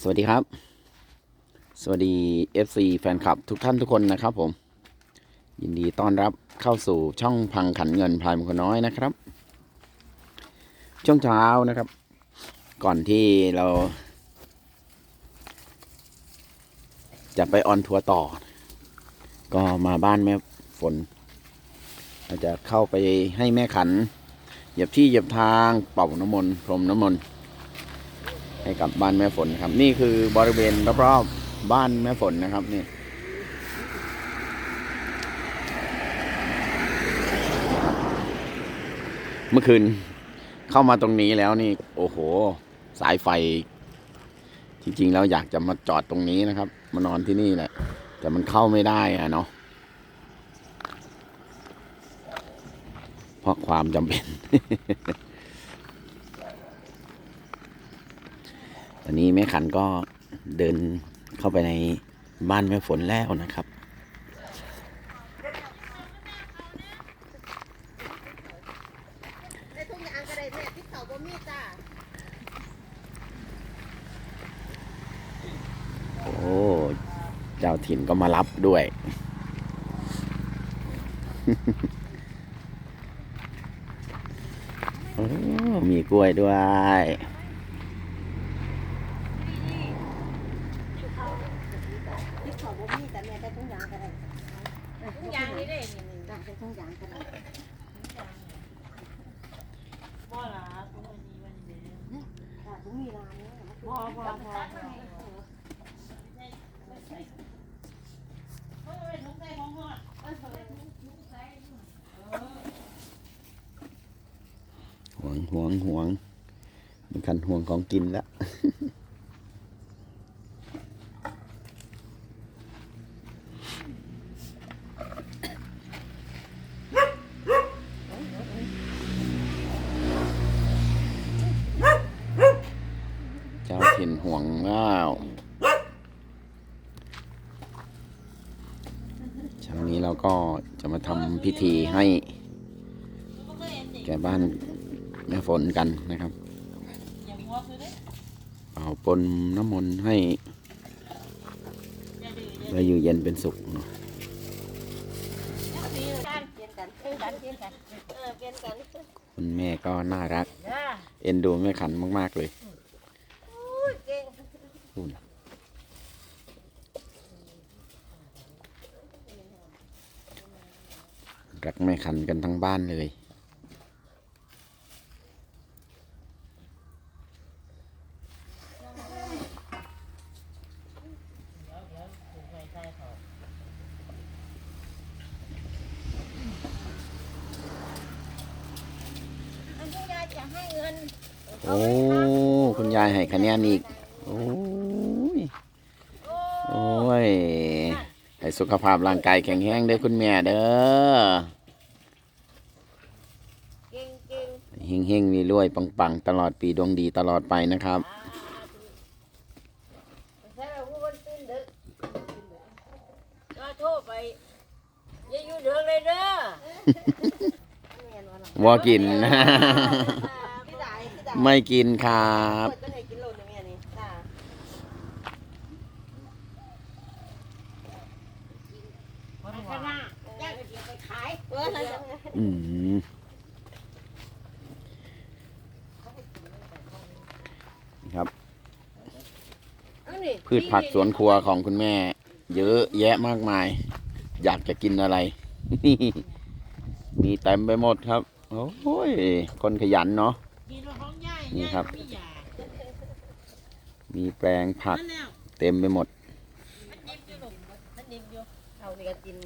สวัสดีครับ สวัสดี FC แฟนคลับทุกท่านทุกคนนะครับผม ยินดีต้อนรับเข้าสู่ช่องพังขันเงินพลายมงคลน้อยนะครับ ช่วงเช้านะครับ ก่อนที่เรา จะไปออนทัวร์ต่อ ก็มาบ้านแม่ฝนเราจะเข้าไปให้แม่ขัน เหยียบที่เหยียบทางเป่าน้ำมนต์พรมน้ำมนต์ ให้กับบ้านแม่ฝนครับ นี่คือบริเวณรอบๆบ้านแม่ฝนนะครับนี่เมื่อคืนเข้ามาตรงนี้แล้วนี่ โอ้โห สายไฟ จริงๆแล้วอยากจะมาจอดตรงนี้นะครับ มานอนที่นี่แหละ แต่มันเข้าไม่ได้อะเนาะเพราะความจำเป็น อนนี้แม่ขันก็เดินเข้าไปในบ้านแม่ฝนแล้วนะครับเจ้าโอ้ เจ้าถิ่นก็มารับด้วย โอ้ มีกล้วยด้วย ที่เขาบ่มีแต่แม่ได้ทุ่งยางก็ได้ ทุกอย่างนี่เด้ จ้าได้ทุ่งยางก็ได้บ่ล่ะทุกวันนี้วันนี้จ้าทุ่งมีร้านเนี่ยบ่บ่บ่ห่วงห่วงห่วงมันคันห่วงของกินแล้ว เจ้าถิ่น ห่วงง้าวเช้านี้เราก็จะมาทำพิธีให้แก่บ้านแม่ฝนกันนะครับอย่ามัวคือเป่าปนน้ำมนต์ให้อย่าออย่าได้อยู่เย็นเป็นสุขเนาะคุณแม่ก็น่ารัก เอ็นดูแม่ขันมาก ๆ เลย อุ้ยเก่ง พูด รักแม่ขันกันทั้งบ้านเลยอันที่ยายจะให้เงินโอ้ คุณยายให้คะแนนอีก โอ้ย โอ้ย ให้ สุขภาพร่างกายแข็งแรงเด้อคุณแม่เด้อเก่งเก่งเฮงเฮงๆรวยๆปังๆตลอดปีดวงดีตลอดไปนะครับใช่เราพูดว่าตื่นดึกก็โทรไปอย่าอยู่เดืองเลยเด้อแม่นว่าล่ะว่ากินพี่ดายพี่ดายไม่กินครับ เปิดก็ให้กินโลดนึงแม่นี่จ้า วัน ข้างหน้าย่าก็เดี๋ยวไปขายเออนั่นจะอืมครับอันนี้พืชผักสวนครัวของคุณแม่ เยอะแยะมากมาย อยากจะกินอะไร มีเต็มไปหมดครับ โอ้ย คนขยันเนาะกินของย่ายนี่ครับมียามีแปลงผักนั่นแล้ว เต็มไปหมด มันยิ้มอยู่หลงมันยิ้มอยู่ เอา นี่ก็กิน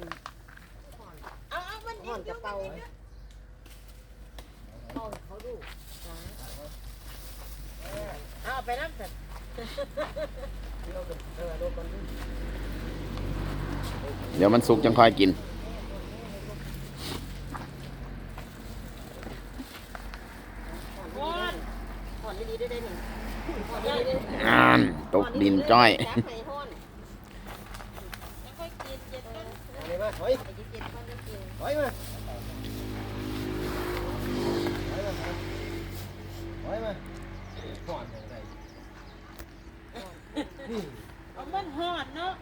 เอาเอามันห่ยิ้อมนอกระยู่เป๋าห่อนเขาดูจ้าเอาไปน้ำสัตว์เดี๋ยวมันสุกจังค่อยกินก้อนห่อนดีๆได้ได้หนึ่งห่อนย่าดีไม่ๆอ่านตกดินจ้อย จับให้ห่อน ค่อยกินเจ็ดกัน ไอ้เจ็ดๆห่อนก็กินถอยมาถอยมาถอยมาก่อนอย่างไรเอามันหอดเนาะ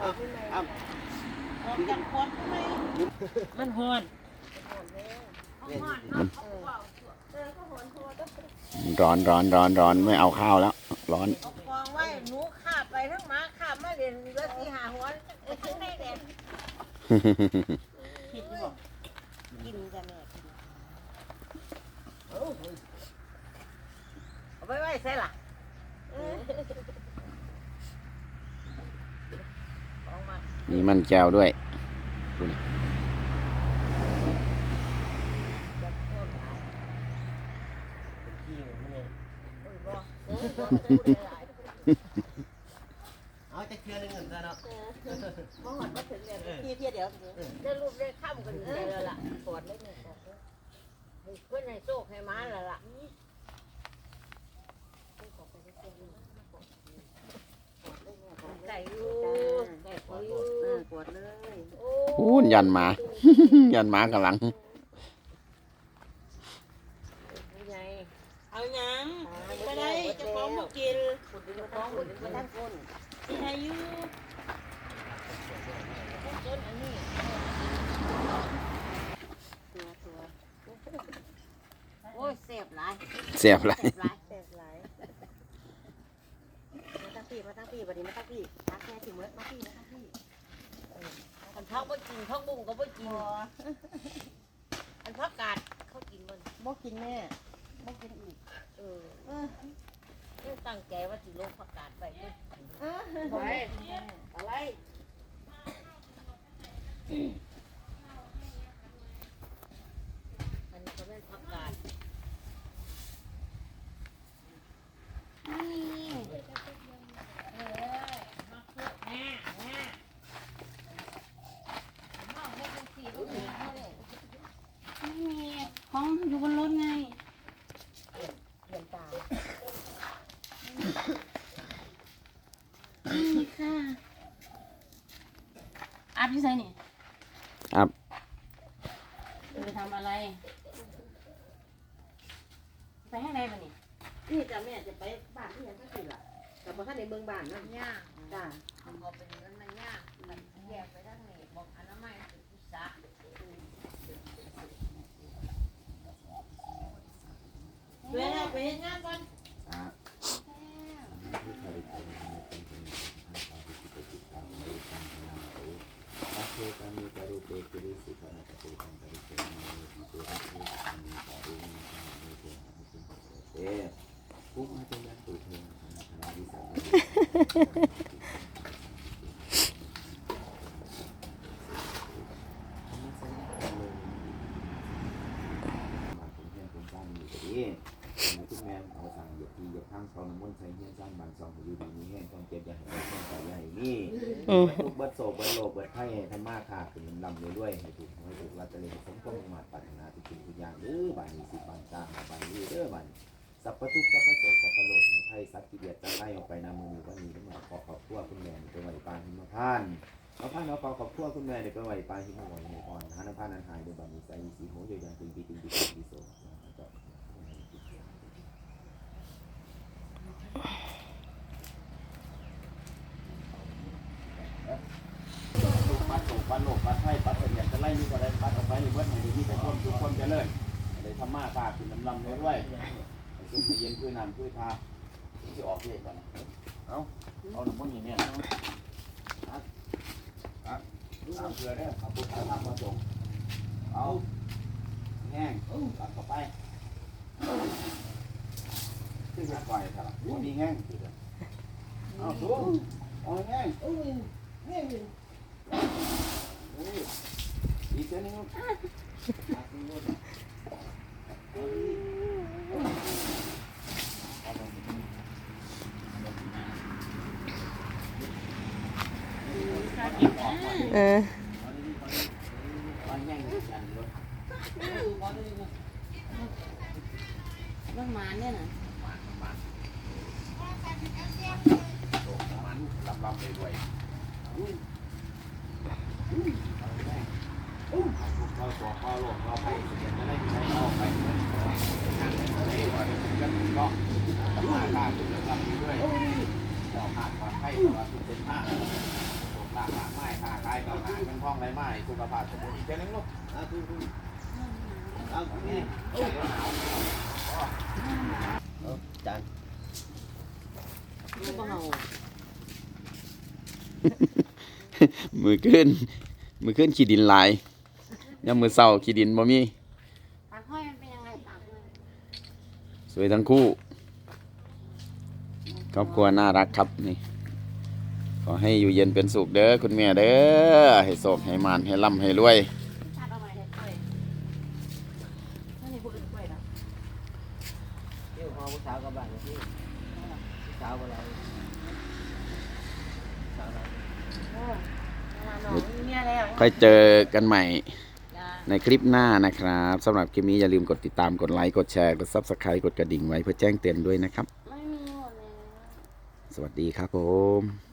อ้าวอ้าวออกจากควันทำไมมันหอนร้อนร้อนร้อนร้อนไม่เอาข้าวแล้ว ร้อน กินจ้ะแม่กินเอาเอาไปไว้ใส่ล่ะเออของมามีมันแก้วด้วย จากโคนหลายขี้มันเนี่ยเออบ่เออบ่ได้หลายเอาจะเคลียร์เงินซะเนาะบ่หอดบ่ถึงเนี่ยที่เที่ยเดียวเออได้รูปได้ข้ามกันเลยแล้วล่ะกอดเลยเนี่ยกอดเลยให้เพื่อนให้โชคให้มาแล้วล่ะไก่อยู่ไก่พออยู่เออกดเลยโอ้อู้นยันหมา ยันหมากำลังยไงเอาหยังบ่ได้เจะของบ่กินคุณดูน้องคุณมาทั้งคนที่ อายุต้นอันนี้ตัวตัวโอ้ยเสียบหลายเสียบไรเสียบหลายเสียบหลายมาตั้งพี่มาตั้งพี่บัดนี้มาตั้งพี่ตักแค่สิมื้อมาพี่มาตั้งพี่อันพักบ่กินพักบุ้งก็บ่กินอันพักกาดเขากินมันบ่กินแม่บ่กินอีกเออ เออยังตั้งใจว่าสิลงพักกาดไปด้วยเออไปอะไรอันนี้ก็เป็นพักกาด ของอยู่บนรถไง เปลี่ยนตา นี่ค่ะ อาบที่ไสนี่อาบจะไปทำอะไร ไปข้างในปะนี่นี่จ้ะแม่จะไปบ้านที่ยังตั้งพี่ล่ะแต่บ่ทันได้เบิ่งบ้านนะยากจ้าทำเอาเป็นนั้นมันยากมันแยกไปทางนี้บอกอนามัยศึกษาเวลาไปเฮ็ดงานก่อน ทุกแม่เอาสั่งเหยียบทีเหยียบข้างซองน้ำมันใส่เฮียนสร้างบางซองอยู่ดีนี้แห้งต้องเจ็บอย่าให้แห้งใส่ให ญ่นี่ทุกบิดโศกบิดโลกบิดไข้ให้ท่านมากค่ะขึ้นลำเลยด้วยให้ถูกให้ถูกรัตเตอรี่สมความมุ่งมาปรารถนาทุกสิ่งทุกอย่างเด้อบานนี้สิบานตาบานนี้เด้อบาน สัพพทุกสัพพโศกสัพพโลกในไพ่สัตว์กิเลสจะไล่ออกไปนามือวันนี้ทั้งหมดขอขอบคุณคุณแม่เป็นไหวปานหิมพานต์เอาพานเอาขอขอบคุณคุณแม่เป็นไหวปานหิมพานต์ในอ่อนหาน้ำพานอันหายโดยบามีใจสีโหวเยียวยาตึงปีตึงปีตึงปีโส ปัดโศกปัดโลกปัดไข้ปัดเสียจะไล่นี่ก็ได้ปัดออกไปในเบิดให้ดีที่เป็นความสุขความเจริญได้ทำมาค้าขึ้นลำลำด้วยให้ซุ่ม ให้เย็นคือทาที่ออกเรื่อยกันเอาเอาหนุ่มนี่เนี่ยเอาครับครับตามเกลือได้ขับปุ๊บขับทำมาส่งเอาแห้งตัดเข้าไปขึ้นไปปล่อยครับวันนี้แห้งเอาสูงเอาแห้งอีกเส้นนึงเออรถหมาเนี่ยนะลำลำเลยด้วยเราตัวข้อหลวงเราไปจะได้ใช้ ออกไปงานก็กันก็มาคุณลำนี้ด้วยเราผ่านป ลอดภัยตลอดทุกเส้นทางโชคลาภมากมายค้าขายเก่าหาเงินทองไหลมาสุขภาพสมบูรณ์อีกเท่านึงลูกเอาคุณคุณเอานี่เอาจานก็บ่เฮามือขึ้น มือขึ้นขี้ดินหลายยามมือเศร้าขี้ดินบ่มีปากห้อยมันเป็นยังไงปากห้อยสวยทั้งคู่ครอบครัวน่ารักครับนี่ข อให้อยู่เย็นเป็นสุขเด้อคุณแม่เด้อให้โศกให้มานให้ร่ำให้รวยชาติเอาไว้ได้กล้วยนั่นนี่ผู้อื่นกล้วยล่ะเที่ยวพอผู้สาวกับบ้านที่ผู้สาวกับเราสาวเราโอ้เวลาน้องมีเมียแล้วค่อยเจอกันใหม่จ้าในคลิปหน้านะครับสำหรับคลิปนี้อย่าลืมกดติดตามกดไลค์กดแชร์กด Subscribe กดกระดิ่งไว้เพื่อแจ้งเตือนด้วยนะครับไม่มีหมดเลยสวัสดีครับผม